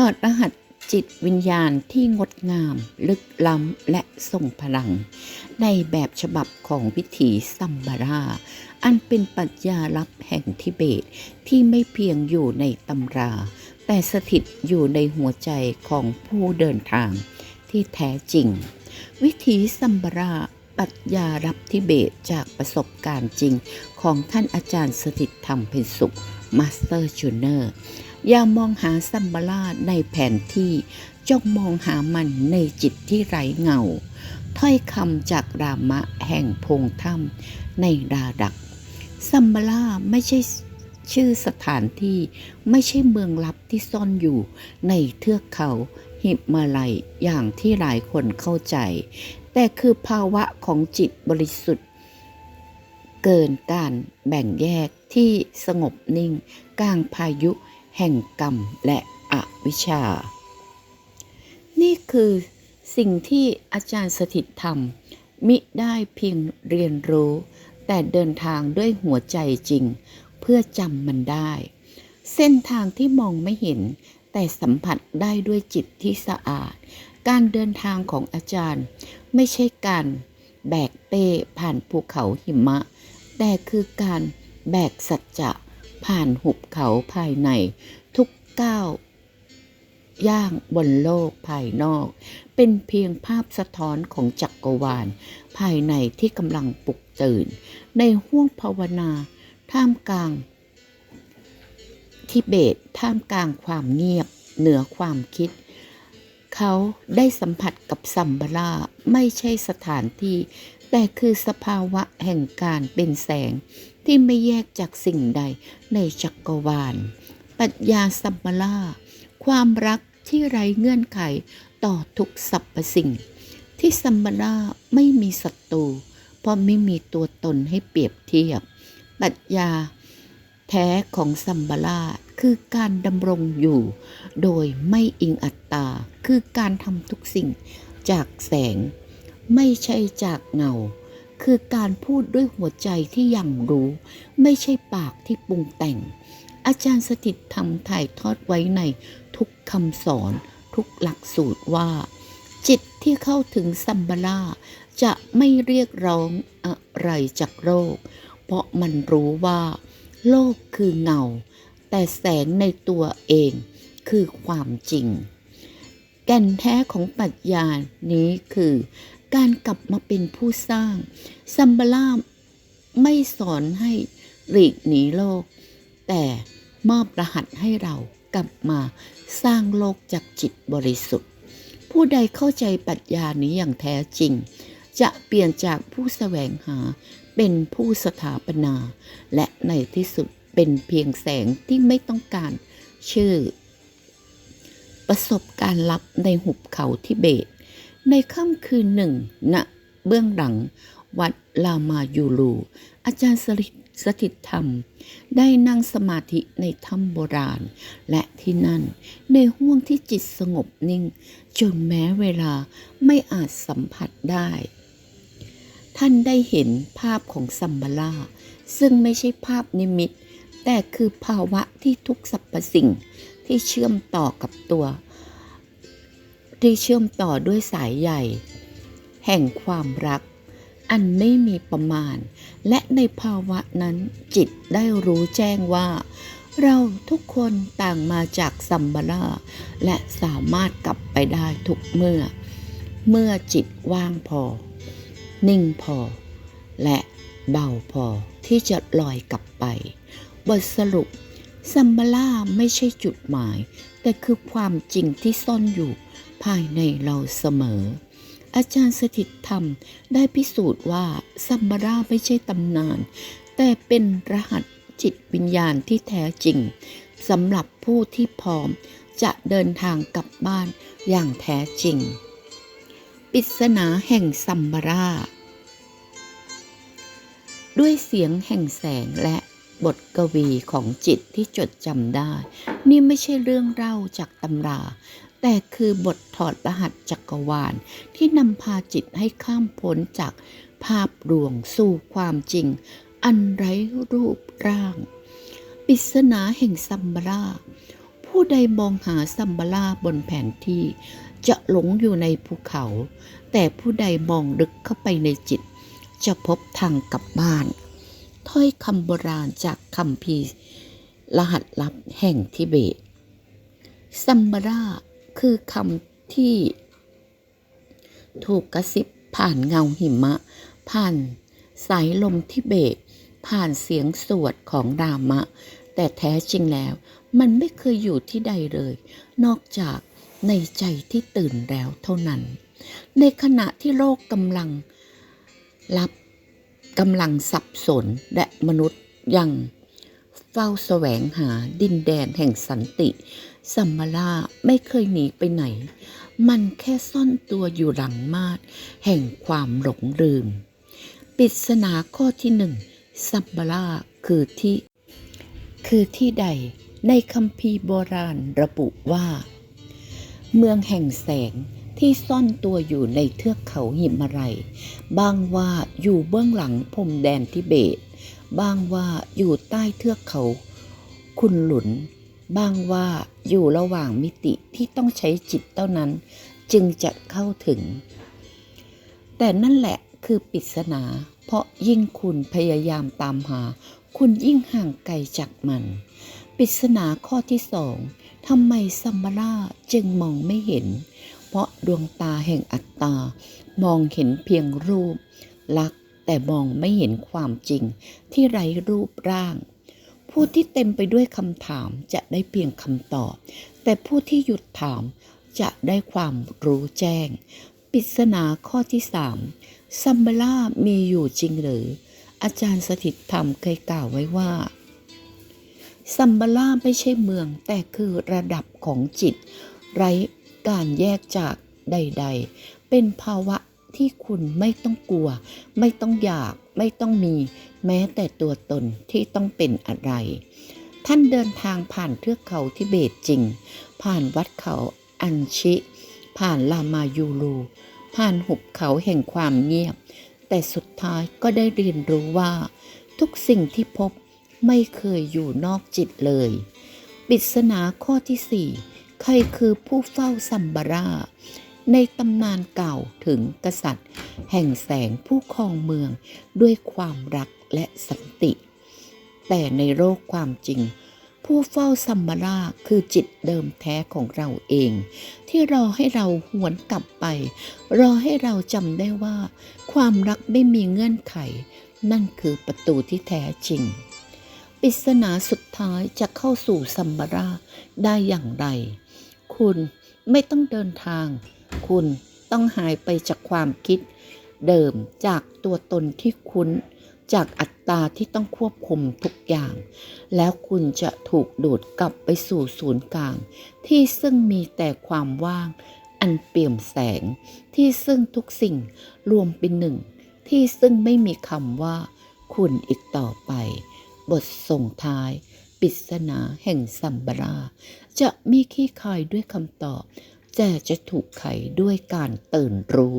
ถอดรหัสจิตวิญญาณที่งดงาม ลึกล้ำและทรงพลัง ในแบบฉบับของวิถีซัมบาราอันเป็นปรัชญาลับแห่งทิเบตที่ไม่เพียงอยู่ในตำรา แต่สถิตอยู่ในหัวใจของผู้เดินทางที่แท้จริง วิถีซัมบาราปรัชญารับทิเบตจากประสบการณ์จริงของท่านอาจารย์สถิตธรรมเพ็ญสุขมาสเตอร์จูเนอร์ อย่ามองหาซัมบาราในแผนที่จงมองหามันในจิตที่ไร้เงา ถ้อยคำจากรามะแห่งพงถ้ำในดาดักซัมบาราไม่ใช่ชื่อสถานที่ไม่ใช่เมืองลับที่ซ่อนอยู่ในเทือกเขาหิมาลัยอย่างที่หลายคนเข้าใจ แต่คือภาวะของจิตบริสุทธิ์ เกินการแบ่งแยกที่สงบนิ่ง กลางพายุ แห่งกรรมและอวิชชา นี่คือสิ่งที่อาจารย์สถิตธรรมมิได้เพียงเรียนรู้ แต่เดินทางด้วยหัวใจจริง เพื่อจำมันได้ เส้นทางที่มองไม่เห็น แต่สัมผัสได้ด้วยจิตที่สะอาด การเดินทางของอาจารย์ ไม่ใช่การแบกเป้ผ่านภูเขาหิมะ แต่คือการแบกสัจจะ ผ่านหุบเขาภายในทุกก้าวย่างบนโลกภายนอก เป็นเพียงภาพสะท้อนของจักรวาล ภายในที่กำลังปลุกตื่น ในห้วงภาวนา ท่ามกลางทิเบตท่ามกลางความเงียบ เหนือความคิด เขาได้สัมผัสกับซัมบาราไม่ใช่สถานที่ แต่คือสภาวะแห่งการเป็นแสง ที่ไม่แยกจากสิ่งใดในจักรวาลปรัชญาซัมบาราความรักที่ไร้เงื่อนไขต่อทุกสรรพสิ่ง ที่ซัมบาราไม่มีศัตรูเพราะไม่มีตัวตนให้เปรียบเทียบปรัชญาแท้ของซัมบาราคือการดำรงอยู่ โดยไม่อิงอัตตา คือการทำทุกสิ่งจากแสง ไม่ใช่จากเงา คือการพูดด้วยหัวใจที่ยังรู้ ไม่ใช่ปากที่ปรุงแต่ง อาจารย์สถิตทำถ่ายทอดไว้ในทุกคำสอนทุกหลักสูตรว่า จิตที่เข้าถึงซัมบาราจะไม่เรียกร้องอะไรจากโลก เพราะมันรู้ว่า โลกคือเงา แต่แสงในตัวเองคือความจริง แก่นแท้ของปรัชญานี้คือ การกลับมาเป็นผู้สร้าง ซัมบาราไม่สอนให้หลีกหนีโลก แต่มอบรหัสให้เรากลับมาสร้างโลกจากจิตบริสุทธิ์ ผู้ใดเข้าใจปรัชญานี้อย่างแท้จริง จะเปลี่ยนจากผู้แสวงหาเป็นผู้สถาปนา และในที่สุดเป็นเพียงแสงที่ไม่ต้องการชื่อ ประสบการณ์ลับในหุบเขาทิเบต ในค่ำคืนหนึ่งณเบื้องหลัง วัดลามายูลู อาจารย์สริสถิตธรรม ได้นั่งสมาธิในถ้ำโบราณ และที่นั่นในห้วงที่จิตสงบนิ่ง จนแม้เวลาไม่อาจสัมผัสได้ ท่านได้เห็นภาพของซัมบาราซึ่งไม่ใช่ภาพนิมิต แต่คือภาวะที่ทุกสรรพสิ่งที่เชื่อมต่อกับตัว ที่เชื่อมต่อด้วยสายใหญ่ แห่งความรัก อันไม่มีประมาณ และในภาวะนั้นจิตได้รู้แจ้งว่า เราทุกคนต่างมาจากซัมบาราและสามารถกลับไปได้ทุกเมื่อ เมื่อจิตว่างพอ นิ่งพอ และเบาพอที่จะลอยกลับไป บทสรุปซัมบาราไม่ใช่จุดหมาย แต่คือความจริงที่ซ่อนอยู่ ภายในเราเสมอ อาจารย์สถิตธรรมได้พิสูจน์ว่าซัมบาราไม่ใช่ตำนาน แต่เป็นรหัสจิตวิญญาณที่แท้จริงสำหรับผู้ที่พร้อมจะเดินทางกลับบ้านอย่างแท้จริง ปริศนาแห่งซัมบาราด้วยเสียงแห่งแสงและบทกวีของจิตที่จดจำได้ นี่ไม่ใช่เรื่องเล่าจากตำรา แต่คือบทถอดรหัสจักรวาลที่นำพาจิตให้ข้ามพ้นจากภาพลวงสู่ความจริง อันไร้รูปร่างปริศนาแห่งซัมบารา ผู้ใดมองหาซัมบาราบนแผนที่ จะหลงอยู่ในภูเขา แต่ผู้ใดมองลึกเข้าไปในจิต จะพบทางกลับบ้าน ถ้อยคำโบราณจากคำพีร์รหัสลับแห่งทิเบตซัมบารา คือคำที่ ถูกกระซิบผ่านเงาหิมะ ผ่านสายลมทิเบตผ่านเสียงสวดของรามะ แต่แท้จริงแล้ว มันไม่เคยอยู่ที่ใดเลย นอกจากในใจที่ตื่นแล้วเท่านั้น ในขณะที่โลกกำลังรับกำลังสับสนและมนุษย์ยัง ฝ้าแสวงหาดินแดนแห่งสันติ สัมมาราไม่เคยหนีไปไหน มันแค่ซ่อนตัวอยู่หลังมาดแห่งความหลงลืมปริศนาข้อที่หนึ่งสัมมาราคือที่ คือที่ใดในคัมภีร์โบราณระบุว่า เมืองแห่งแสงที่ซ่อนตัวอยู่ในเทือกเขาหิมาลัยบางว่าอยู่เบื้องหลังพรมแดนทิเบต บางว่าอยู่ใต้เทือกเขา คุณหลุนบางว่าอยู่ระหว่างมิติที่ต้องใช้จิตเท่านั้น จึงจะเข้าถึง แต่นั่นแหละคือปริศนา เพราะยิ่งคุณพยายามตามหา คุณยิ่งห่างไกลจากมัน ปริศนาข้อที่สองทำไมซัมมาราจึงมองไม่เห็น เพราะดวงตาแห่งอัตตามองเห็นเพียงรูป ลักษ แต่มองไม่เห็นความจริงที่ไร้รูปร่าง ผู้ที่เต็มไปด้วยคำถามจะได้เพียงคำตอบ แต่ผู้ที่หยุดถามจะได้ความรู้แจ้ง ปริศนาข้อที่สามซัมบารามีอยู่จริงหรือ อาจารย์สถิตธรรมเคยกล่าวไว้ว่าซัมบาราไม่ใช่เมืองแต่คือระดับของจิต ไร้การแยกจากใด ๆ เป็นภาวะ ที่คุณไม่ต้องกลัว ไม่ต้องอยากไม่ต้องมี แม้แต่ตัวตนที่ต้องเป็นอะไร ท่านเดินทางผ่านเทือกเขาทิเบตจริง ผ่านวัดเขาอันชิ ผ่านลามายูรู ผ่านหุบเขาแห่งความเงียบ แต่สุดท้ายก็ได้เรียนรู้ว่า ทุกสิ่งที่พบไม่เคยอยู่นอกจิตเลยปริศนาข้อที่สี่ใครคือผู้เฝ้าสัมบารา ในตำนานเก่าถึงกษัตริย์ แห่งแสงผู้ครองเมืองด้วยความรักและสันติ แต่ในโลกความจริง ผู้เฝ้าสัมมาราคือจิตเดิมแท้ของเราเอง ที่รอให้เราหวนกลับไป รอให้เราจำได้ว่า ความรักไม่มีเงื่อนไข นั่นคือประตูที่แท้จริงปริศนาสุดท้ายจะเข้าสู่สัมมาราได้อย่างไร คุณ ไม่ต้องเดินทาง คุณต้องหายไปจากความคิด เดิมจากตัวตนที่คุ้น จากอัตตาที่ต้องควบคุมทุกอย่าง แล้วคุณจะถูกดูดกลับไปสู่ศูนย์กลาง ที่ซึ่งมีแต่ความว่าง อันเปี่ยมแสง ที่ซึ่งทุกสิ่งรวมเป็นหนึ่ง ที่ซึ่งไม่มีคำว่า คุณอีกต่อไป บทส่งท้าย ปริศนาแห่งสัมบรา จะมีขี้คายด้วยคำตอบ แต่จะถูกไขด้วยการตื่นรู้